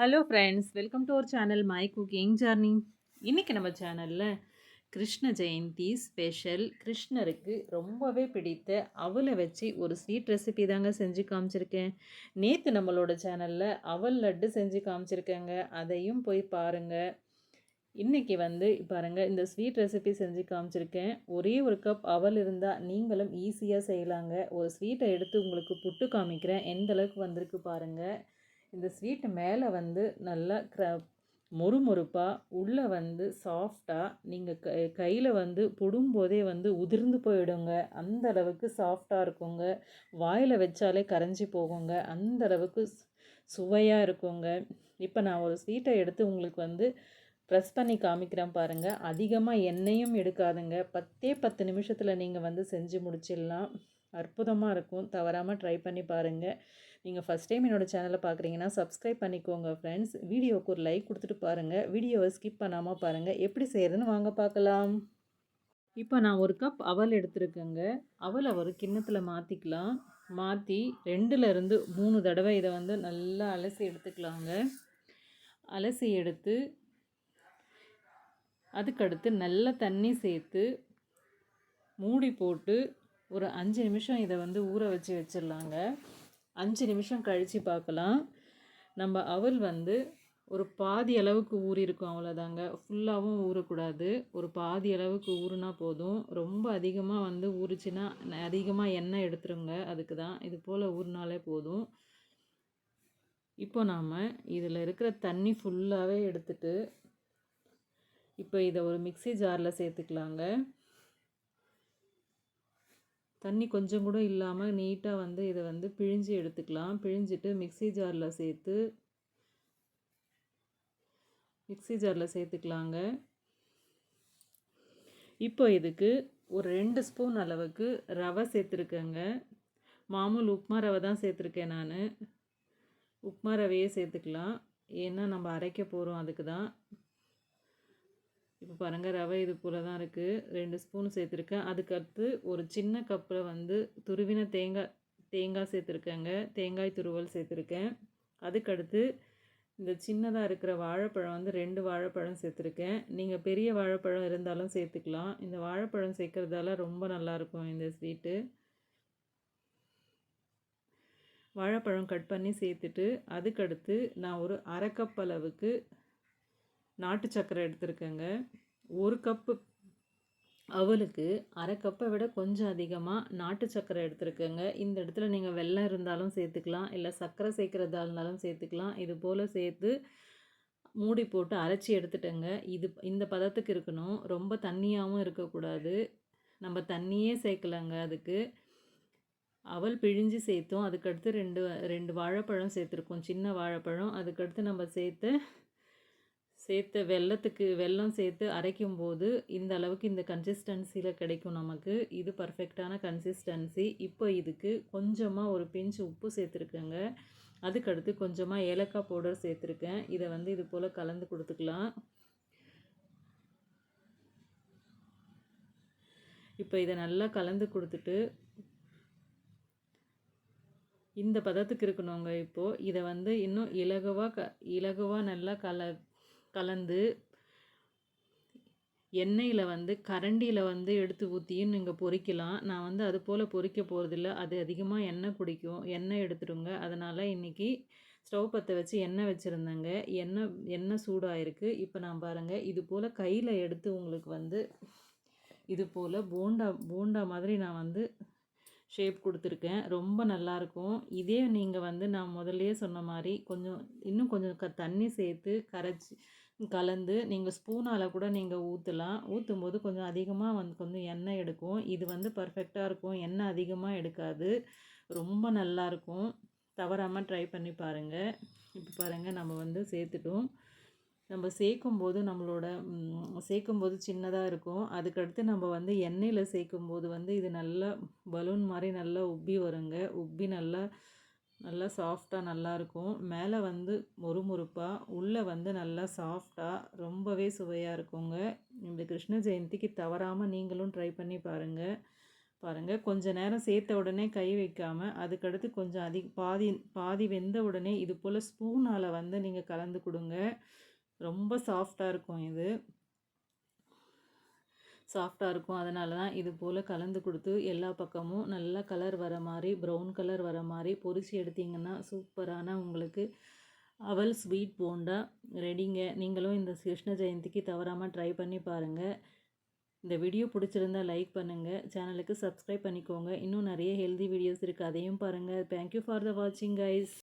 Hello friends welcome to our channel my cooking journey இன்றைக்கி நம்ம சேனலில் கிருஷ்ண ஜெயந்தி ஸ்பெஷல் கிருஷ்ணருக்கு ரொம்பவே பிடித்த அவலை வச்சு ஒரு ஸ்வீட் ரெசிபி தாங்க செஞ்சு காமிச்சிருக்கேன். நேற்று நம்மளோட சேனலில் அவல் லட்டு செஞ்சு காமிச்சிருக்கேங்க. அதையும் போய் பாருங்கள் இன்றைக்கி வந்து பாருங்கள் இந்த ஸ்வீட் ரெசிபி செஞ்சு காமிச்சிருக்கேன். ஒரே ஒரு கப் அவல் இருந்தால் நீங்களும் ஈஸியாக செய்யலாங்க. ஒரு ஸ்வீட்டை எடுத்து உங்களுக்கு புட்டு காமிக்கிறேன். எந்த அளவுக்கு வந்திருக்கு பாருங்கள் இந்த ஸ்வீட்டு மேலே வந்து நல்லா க்ர மொறுமொறுப்பாக உள்ளே வந்து சாஃப்டாக நீங்கள் க கையில் வந்து போதே வந்து உதிர்ந்து போயிடுங்க. அந்த அளவுக்கு சாஃப்டாக இருக்குங்க. வாயில் வச்சாலே கரைஞ்சி போகுங்க. அந்த அளவுக்கு சுவையாக இருக்குங்க. இப்போ நான் ஒரு ஸ்வீட்டை எடுத்து உங்களுக்கு வந்து ப்ரெஸ் பண்ணி காமிக்கிறேன் பாருங்கள் அதிகமாக எண்ணெயும் எடுக்காதுங்க. பத்தே பத்து நிமிஷத்தில் நீங்கள் வந்து செஞ்சு முடிச்சிடலாம். அற்புதமாக இருக்கும். தவறாமல் ட்ரை பண்ணி பாருங்கள் நீங்கள் ஃபஸ்ட் டைம் என்னோடய சேனலை பார்க்குறீங்கன்னா சப்ஸ்கிரைப் பண்ணிக்கோங்க ஃப்ரெண்ட்ஸ் வீடியோவுக்கு ஒரு லைக் கொடுத்துட்டு பாருங்கள் வீடியோவை ஸ்கிப் பண்ணாமல் பாருங்கள் எப்படி செய்கிறதுன்னு வாங்க பார்க்கலாம். இப்போ நான் ஒரு கப் அவல் எடுத்துருக்கேங்க. அவலை ஒரு கிண்ணத்தில் மாற்றிக்கலாம் மாற்றி ரெண்டுலேருந்து மூணு தடவை இதை வந்து நல்லா அலசி எடுத்துக்கலாங்க. அலசி எடுத்து அதுக்கடுத்து நல்ல தண்ணி சேர்த்து மூடி போட்டு ஒரு அஞ்சு நிமிஷம் இதை வந்து ஊற வச்சு வச்சிடலாங்க. அஞ்சு நிமிஷம் கழித்து பார்க்கலாம். நம்ம அவல் வந்து ஒரு பாதி அளவுக்கு ஊறியிருக்கும் அவ்வளோதாங்க ஃபுல்லாகவும் ஊறக்கூடாது. ஒரு பாதி அளவுக்கு ஊறுனா போதும். ரொம்ப அதிகமாக வந்து ஊறிச்சின்னா அதிகமாக எண்ணெய் எடுத்துருங்க. அதுக்கு தான் இது போல் ஊறினாலே போதும். இப்போ நாம் இதில் இருக்கிற தண்ணி ஃபுல்லாகவே எடுத்துட்டு இப்போ இதை ஒரு மிக்சி ஜாரில் சேர்த்துக்கலாங்க. தண்ணி கொஞ்சம் கூட இல்லாமல் நீட்டாக வந்து இதை வந்து பிழிஞ்சு எடுத்துக்கலாம். பிழிஞ்சிட்டு மிக்சி ஜாரில் சேர்த்து மிக்சி ஜாரில் சேர்த்துக்கலாங்க. இப்போ இதுக்கு ஒரு ரெண்டு ஸ்பூன் அளவுக்கு ரவை சேர்த்துருக்கேங்க. மாமூல் உப்மா ரவை தான் சேர்த்துருக்கேன் நான். உப்மா ரவையே சேர்த்துக்கலாம். ஏன்னா நம்ம அரைக்க போகிறோம் அதுக்கு தான். இப்போ பாருங்கள் ரவை இது போல் தான் இருக்குது ரெண்டு ஸ்பூன் சேர்த்துருக்கேன். அதுக்கடுத்து ஒரு சின்ன கப்பில் வந்து துருவின தேங்காய் தேங்காய் சேர்த்துருக்கேங்க. தேங்காய் துருவல் சேர்த்துருக்கேன். அதுக்கடுத்து இந்த சின்னதாக இருக்கிற வாழைப்பழம் வந்து ரெண்டு வாழைப்பழம் சேர்த்துருக்கேன். நீங்கள் பெரிய வாழைப்பழம் இருந்தாலும் சேர்த்துக்கலாம். இந்த வாழைப்பழம் சேர்க்குறதால ரொம்ப நல்லாயிருக்கும் இந்த ஸ்வீட்டு வாழைப்பழம் கட் பண்ணி சேர்த்துட்டு அதுக்கடுத்து நான் ஒரு அரை அளவுக்கு நாட்டு சக்கரை எடுத்துருக்கேங்க. ஒரு கப்பு அவளுக்கு அரை கப்பை விட கொஞ்சம் அதிகமாக நாட்டு சர்க்கரை எடுத்துருக்கேங்க. இந்த இடத்துல நீங்கள் வெள்ளம் இருந்தாலும் சேர்த்துக்கலாம். இல்லை சர்க்கரை சேர்க்குறதா இருந்தாலும் சேர்த்துக்கலாம். இது போல் சேர்த்து மூடி போட்டு அரைச்சி எடுத்துட்டேங்க. இது இந்த பதத்துக்கு இருக்கணும். ரொம்ப தண்ணியாகவும் இருக்கக்கூடாது. நம்ம தண்ணியே சேர்க்கலாங்க அதுக்கு. அவல் பிழிஞ்சு சேர்த்தோம். அதுக்கடுத்து ரெண்டு ரெண்டு வாழைப்பழம் சேர்த்துருக்கோம். சின்ன வாழைப்பழம். அதுக்கடுத்து நம்ம சேர்த்து சேர்த்த வெள்ளத்துக்கு வெல்லம் சேர்த்து அரைக்கும் போது இந்த அளவுக்கு இந்த கன்சிஸ்டன்சியில் கிடைக்கும் நமக்கு. இது பர்ஃபெக்டான கன்சிஸ்டன்சி இப்போ இதுக்கு கொஞ்சமாக ஒரு பிஞ்சு உப்பு சேர்த்துருக்கேங்க. அதுக்கடுத்து கொஞ்சமாக ஏலக்காய் பவுடர் சேர்த்துருக்கேன். இதை வந்து இது போல் கலந்து கொடுத்துக்கலாம். இப்போ இதை நல்லா கலந்து கொடுத்துட்டு இந்த பதத்துக்கு இருக்கணுங்க இப்போது இதை வந்து இன்னும் இலகுவாக க இலகுவாக நல்லா கல கலந்து எண்ணெயில் வந்து கரண்டியில் வந்து எடுத்து ஊற்றியும் நீங்கள் பொறிக்கலாம். நான் வந்து அது போல் பொறிக்க போகிறதில்ல அது அதிகமாக எண்ணெய் குடிக்கும். எண்ணெய் எடுத்துடுங்க. அதனால் இன்றைக்கி ஸ்டவ் பற்ற வச்சு எண்ணெய் வச்சுருந்தேங்க. எண்ணெய் எண்ணெய் சூடாகிருக்கு இப்போ நான் பாருங்கள் இது போல் கையில் எடுத்து உங்களுக்கு வந்து இது போல் போண்டா போண்டா மாதிரி நான் வந்து ஷேப் கொடுத்துருக்கேன். ரொம்ப நல்லாயிருக்கும் இதே நீங்கள் வந்து நான் முதல்லையே சொன்ன மாதிரி கொஞ்சம் இன்னும் கொஞ்சம் க தண்ணி சேர்த்து கரைச்சி கலந்து நீங்கள் ஸ்பூனால் கூட நீங்கள் ஊற்றலாம் ஊற்றும் போது கொஞ்சம் அதிகமாக வந்து கொஞ்சம் எண்ணெய் எடுக்கும். இது வந்து பர்ஃபெக்டாக இருக்கும். எண்ணெய் அதிகமாக எடுக்காது. ரொம்ப நல்லாயிருக்கும் தவறாமல் ட்ரை பண்ணி பாருங்கள் இப்போ பாருங்கள் நம்ம வந்து சேர்த்துட்டோம். நம்ம சேர்க்கும்போது நம்மளோட சேர்க்கும்போது சின்னதாக இருக்கும். அதுக்கடுத்து நம்ம வந்து எண்ணெயில் சேர்க்கும்போது வந்து இது நல்லா பலூன் மாதிரி நல்லா உப்பி வருங்க. உப்பி நல்லா நல்லா சாஃப்டாக நல்லாயிருக்கும் மேலே வந்து மொறுமொறுப்பாக உள்ளே வந்து நல்லா சாஃப்டாக ரொம்பவே சுவையாக இருக்குங்க. இந்த கிருஷ்ண ஜெயந்திக்கு தவறாமல் நீங்களும் ட்ரை பண்ணி பாருங்கள் பாருங்கள் கொஞ்ச நேரம் சேர்த்த உடனே கை வைக்காமல் அதுக்கடுத்து கொஞ்சம் அதிக பாதி பாதி வெந்த உடனே இது போல் ஸ்பூனால் வந்து நீங்கள் கலந்து கொடுங்க. ரொம்ப சாஃப்டாக இருக்கும் இது. சாஃப்டாக இருக்கும். அதனால தான் இது போல் கலந்து கொடுத்து எல்லா பக்கமும் நல்லா கலர் வர மாதிரி ப்ரௌன் கலர் வர மாதிரி பொரிச்சு எடுத்திங்கன்னா சூப்பரான உங்களுக்கு அவல் ஸ்வீட் போண்டா ரெடிங்க நீங்களும் இந்த கிருஷ்ண ஜெயந்திக்கு தவறாமல் ட்ரை பண்ணி பாருங்கள் இந்த வீடியோ பிடிச்சிருந்தா லைக் பண்ணுங்கள் சேனலுக்கு சப்ஸ்கிரைப் பண்ணிக்கோங்க. இன்னும் நிறைய ஹெல்தி வீடியோஸ் இருக்குது அதையும் பாருங்கள் தேங்க்யூ ஃபார் த வாட்சிங் கைஸ்